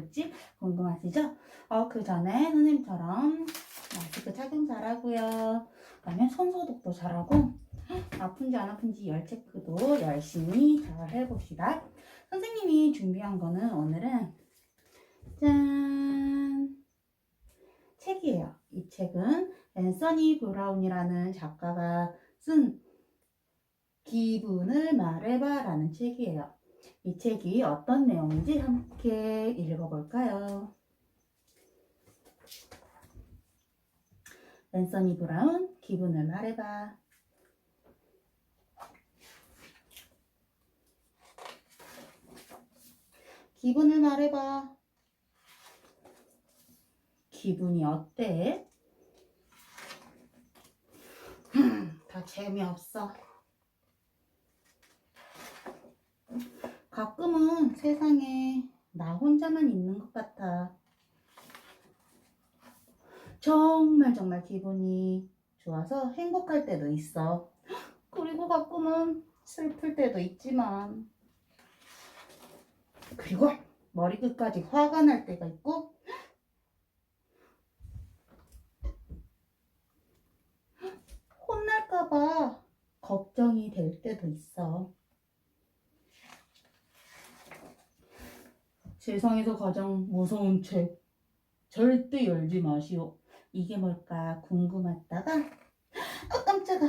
해볼지 궁금하시죠? 어, 그 전에 선생님처럼 마스크 착용 잘하고요. 그다음에 손 소독도 잘하고 아픈지 안 아픈지 열 체크도 열심히 잘 해봅시다. 선생님이 준비한 거는 오늘은 짠 책이에요. 이 책은 앤서니 브라운이라는 작가가 쓴 기분을 말해봐라는 책이에요. 이 책이 어떤 내용인지 함께 읽어볼까요? 앤서니 브라운 기분을 말해봐. 기분을 말해봐. 기분이 어때? 흠, 다 재미없어. 가끔은 세상에 나 혼자만 있는 것 같아. 정말 정말 기분이 좋아서 행복할 때도 있어. 그리고 가끔은 슬플 때도 있지만. 그리고 머리끝까지 화가 날 때가 있고 혼날까봐 걱정이 될 때도 있어. 세상에서 가장 무서운 책. 절대 열지 마시오. 이게 뭘까 궁금했다가, 아, 깜짝아.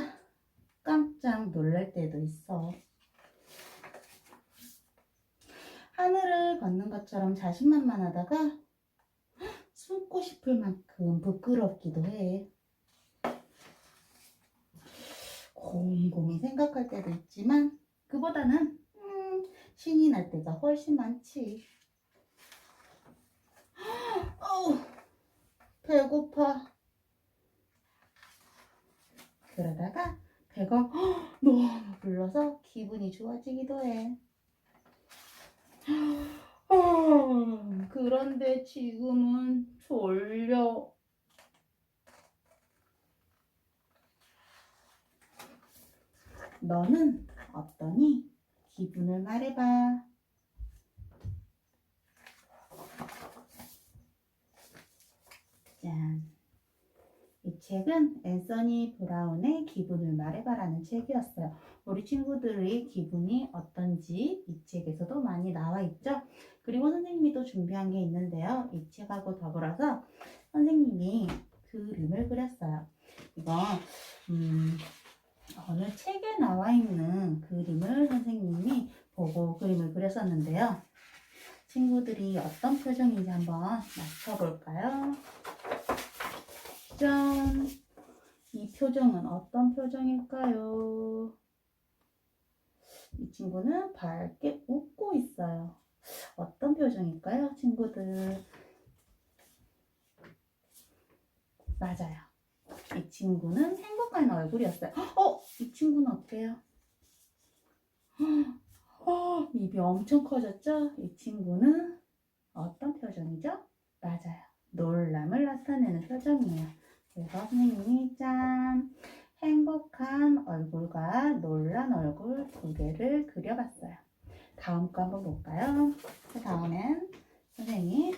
깜짝 놀랄 때도 있어. 하늘을 걷는 것처럼 자신만만하다가, 숨고 싶을 만큼 부끄럽기도 해. 곰곰이 생각할 때도 있지만, 그보다는, 음, 신이 날 때가 훨씬 많지. 어우, 배고파. 그러다가 배가 헉, 너무 불러서 기분이 좋아지기도 해. 아, 그런데 지금은 졸려. 너는 어떠니? 기분을 말해봐. 짠. 이 책은 앤서니 브라운의 기분을 말해봐라는 책이었어요. 우리 친구들의 기분이 어떤지 이 책에서도 많이 나와 있죠. 그리고 선생님이 또 준비한 게 있는데요. 이 책하고 더불어서 선생님이 그림을 그렸어요. 이거 음, 어느 책에 나와 있는 그림을 선생님이 보고 그림을 그렸었는데요. 친구들이 어떤 표정인지 한번 맞춰볼까요? 짠! 이 표정은 어떤 표정일까요? 이 친구는 밝게 웃고 있어요. 어떤 표정일까요, 친구들? 맞아요. 이 친구는 행복한 얼굴이었어요. 어? 이 친구는 어때요? 어, 입이 엄청 커졌죠? 이 친구는 어떤 표정이죠? 맞아요. 놀람을 나타내는 표정이에요. 그래서 선생님이 짠! 행복한 얼굴과 놀란 얼굴 두 개를 그려봤어요. 다음 거 한번 볼까요? 그 다음엔 선생님이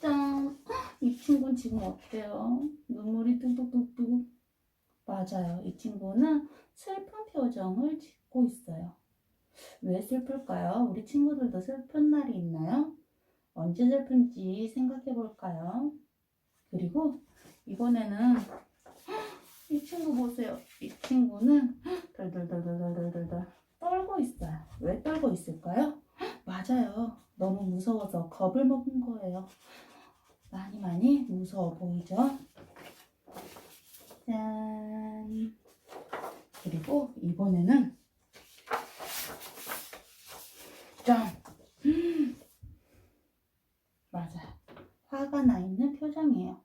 짠! 헉, 이 친구는 지금 어때요? 눈물이 뚝뚝뚝뚝. 맞아요. 이 친구는 슬픈 표정을 짓고 있어요. 왜 슬플까요? 우리 친구들도 슬픈 날이 있나요? 언제 슬픈지 생각해 볼까요? 그리고 이번에는 이 친구 보세요. 이 친구는 덜덜덜덜덜덜덜 떨고 있어요. 왜 떨고 있을까요? 맞아요. 너무 무서워서 겁을 먹은 거예요. 많이 많이 무서워 보이죠? 짠. 그리고 이번에는 짠. 음. 맞아요. 화가 나 있는 표정이에요.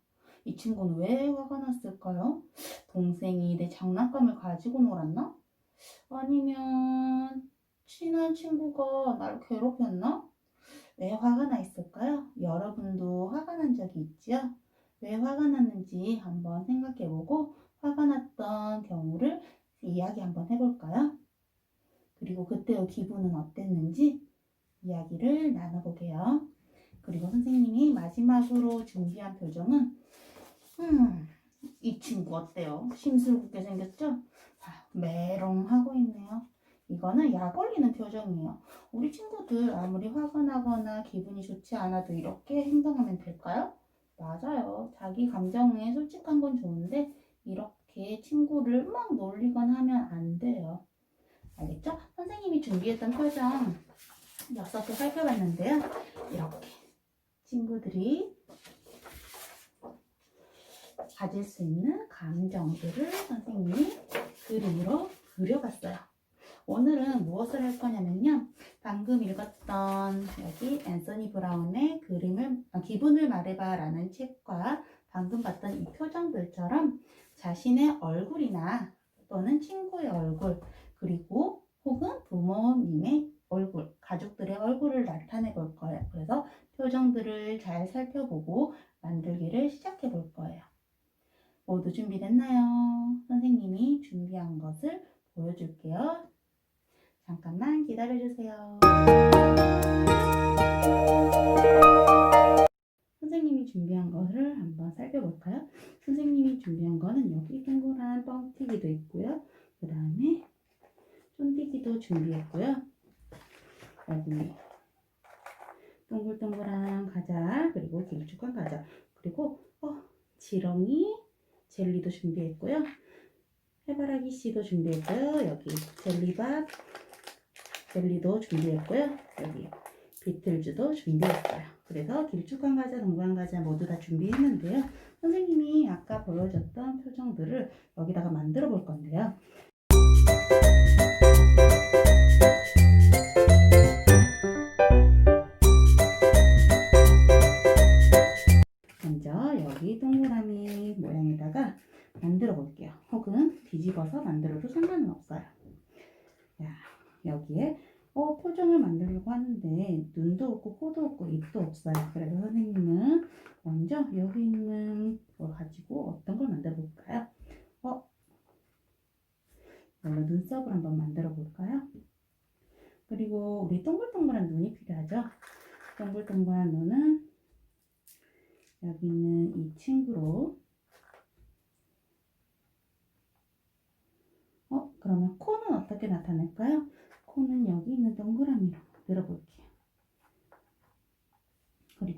이 친구는 왜 화가 났을까요? 동생이 내 장난감을 가지고 놀았나? 아니면 친한 친구가 날 괴롭혔나? 왜 화가 나 있을까요? 여러분도 화가 난 적이 있지요? 왜 화가 났는지 한번 생각해보고 화가 났던 경우를 이야기 한번 해볼까요? 그리고 그때의 기분은 어땠는지 이야기를 나눠보게요. 그리고 선생님이 마지막으로 준비한 표정은 음, 이 친구 어때요? 심술궂게 생겼죠? 아, 메롱하고 있네요. 이거는 약 올리는 표정이에요. 우리 친구들 아무리 화가 나거나 기분이 좋지 않아도 이렇게 행동하면 될까요? 맞아요. 자기 감정에 솔직한 건 좋은데 이렇게 친구를 막 놀리거나 하면 안 돼요. 알겠죠? 선생님이 준비했던 표정 여섯 개 살펴봤는데요. 이렇게 친구들이 가질 수 있는 감정들을 선생님이 그림으로 그려봤어요. 오늘은 무엇을 할 거냐면요. 방금 읽었던 여기 앤서니 브라운의 그림을 아, 기분을 말해봐 라는 책과 방금 봤던 이 표정들처럼 자신의 얼굴이나 또는 친구의 얼굴 그리고 혹은 부모님의 얼굴, 가족들의 얼굴을 나타내 볼 거예요. 그래서 표정들을 잘 살펴보고 만들기를 시작해 볼 거예요. 모두 준비됐나요? 선생님이 준비한 것을 보여줄게요. 잠깐만 기다려주세요. 선생님이 준비한 것을 한번 살펴볼까요? 선생님이 준비한 거는 여기 동그란 뻥튀기도 있고요. 그 다음에 쫀디기도 준비했고요. 여기 동글동글한 과자 그리고 길쭉한 과자 그리고 어, 지렁이 젤리도 준비했고요. 해바라기 씨도 준비했고요. 여기 젤리밥 젤리도 준비했고요. 여기 비틀즈도 준비했어요. 그래서 길쭉한 과자, 동그란 과자 모두 다 준비했는데요. 선생님이 아까 보여줬던 표정들을 여기다가 만들어 볼 건데요. 없고 입도 없어요. 그래서 선생님은 먼저 여기 있는 걸 가지고 어떤 걸 만들어 볼까요? 어, 이걸로 눈썹을 한번 만들어 볼까요? 그리고 우리 동글동글한 눈이 필요하죠? 동글동글한 눈은 여기 있는 이 친구로 어, 그러면 코는 어떻게 나타낼까요? 코는 여기 있는 동그라미로 만들어 볼게요.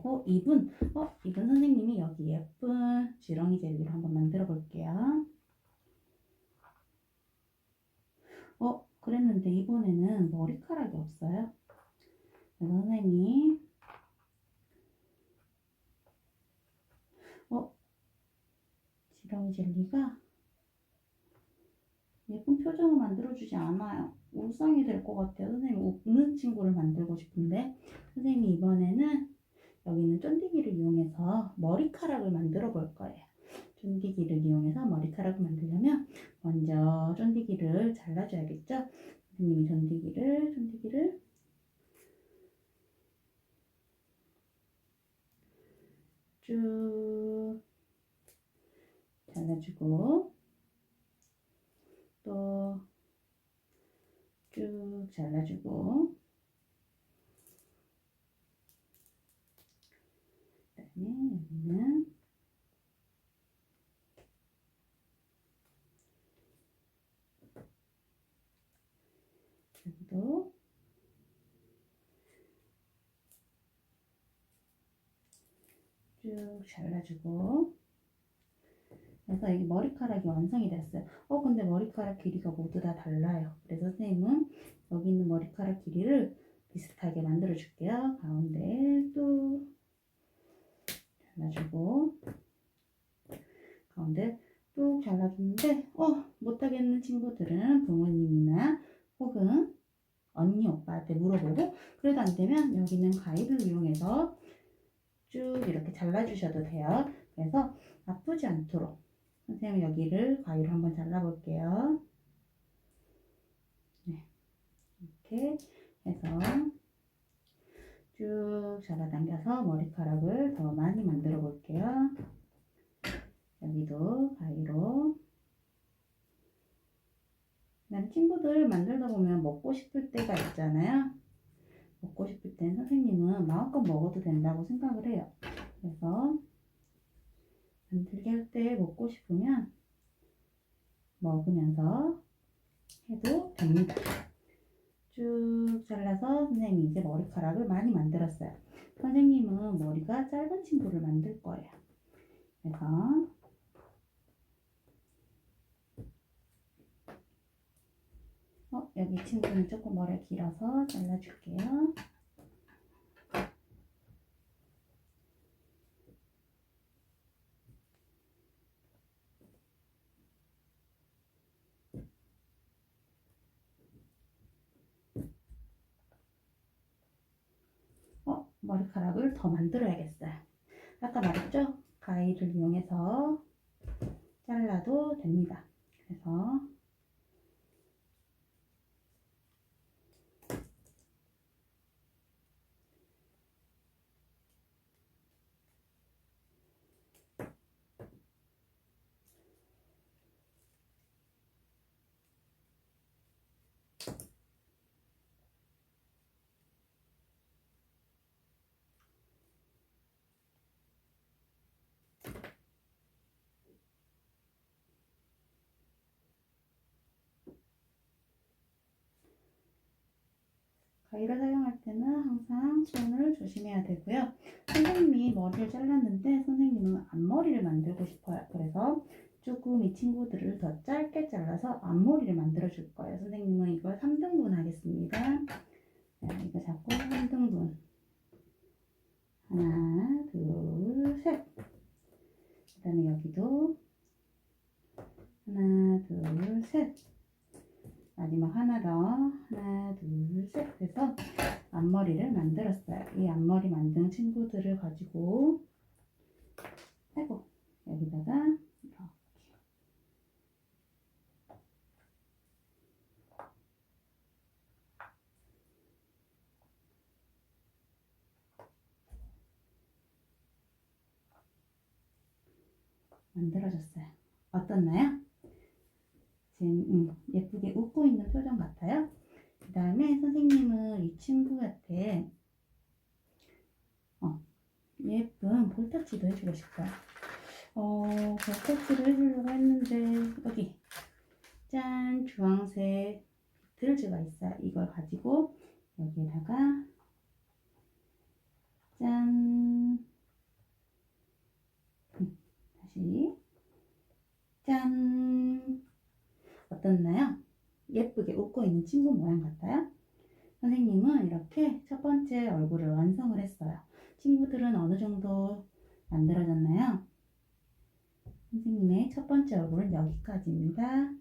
그리고 입은, 어, 입은 선생님이 여기 예쁜 지렁이 젤리로 한번 만들어 볼게요. 어, 그랬는데 이번에는 머리카락이 없어요. 그래서 선생님이 어, 지렁이 젤리가 예쁜 표정을 만들어주지 않아요. 울상이 될 것 같아요. 선생님 웃는 친구를 만들고 싶은데 선생님이 이번에는 여기 있는 쫀디기를 이용해서 머리카락을 만들어 볼 거예요. 쫀디기를 이용해서 머리카락을 만들려면 먼저 쫀디기를 잘라줘야겠죠? 선생님이 쫀디기를 쫀디기를 쭉 잘라주고 또 쭉 잘라주고 그 다음에 여기는 여기도 쭉 잘라주고 그래서 이 머리카락이 완성이 됐어요. 어, 근데 머리카락 길이가 모두 다 달라요. 그래서 선생님은 여기 있는 머리카락 길이를 비슷하게 만들어 줄게요. 가운데 또 잘라주고 가운데 뚝 잘라주는데 어, 못하겠는 친구들은 부모님이나 혹은 언니 오빠한테 물어보고 그래도 안 되면 여기 있는 가위를 이용해서 쭉 이렇게 잘라주셔도 돼요. 그래서 아프지 않도록 선생님 여기를 가위로 한번 잘라볼게요. 네, 이렇게 해서 쭉 잡아당겨서 머리카락을 더 많이 만들어 볼게요. 여기도 가위로 그다음에 친구들 만들다 보면 먹고 싶을 때가 있잖아요. 먹고 싶을 땐 선생님은 마음껏 먹어도 된다고 생각을 해요. 그래서 만들게 할 때 먹고 싶으면 먹으면서 해도 됩니다. 쭉 잘라서 선생님이 이제 머리카락을 많이 만들었어요. 선생님은 머리가 짧은 친구를 만들 거예요. 그래서 어, 여기 친구는 조금 머리가 길어서 잘라줄게요. 어, 머리카락을 더 만들어야겠어요. 아까 말했죠? 가위를 이용해서 잘라도 됩니다. 그래서 가위를 사용할 때는 항상 손을 조심해야 되고요. 선생님이 머리를 잘랐는데 선생님은 앞머리를 만들고 싶어요. 그래서 조금 이 친구들을 더 짧게 잘라서 앞머리를 만들어 줄 거예요. 선생님은 이걸 3등분 하겠습니다. 자, 이거 잡고 3등분. 하나, 둘, 셋. 그 다음에 여기도 하나, 둘, 셋. 마지막 하나 더 하나 둘셋 해서 앞머리를 만들었어요. 이 앞머리 만든 친구들을 가지고 아이고 여기다가 이렇게. 만들어졌어요. 어떻나요? 지금 음, 예쁘게 웃고 있는 표정 같아요. 그 다음에 선생님은 이 친구한테 어, 예쁜 볼터치도 해주고 싶어요. 어, 볼터치를 해주려고 했는데 여기 짠 주황색 비틀즈가 있어요. 이걸 가지고 여기에다가 짠 음, 다시 짠 어떻나요? 예쁘게 웃고 있는 친구 모양 같아요? 선생님은 이렇게 첫 번째 얼굴을 완성을 했어요. 친구들은 어느 정도 만들어졌나요? 선생님의 첫 번째 얼굴은 여기까지입니다.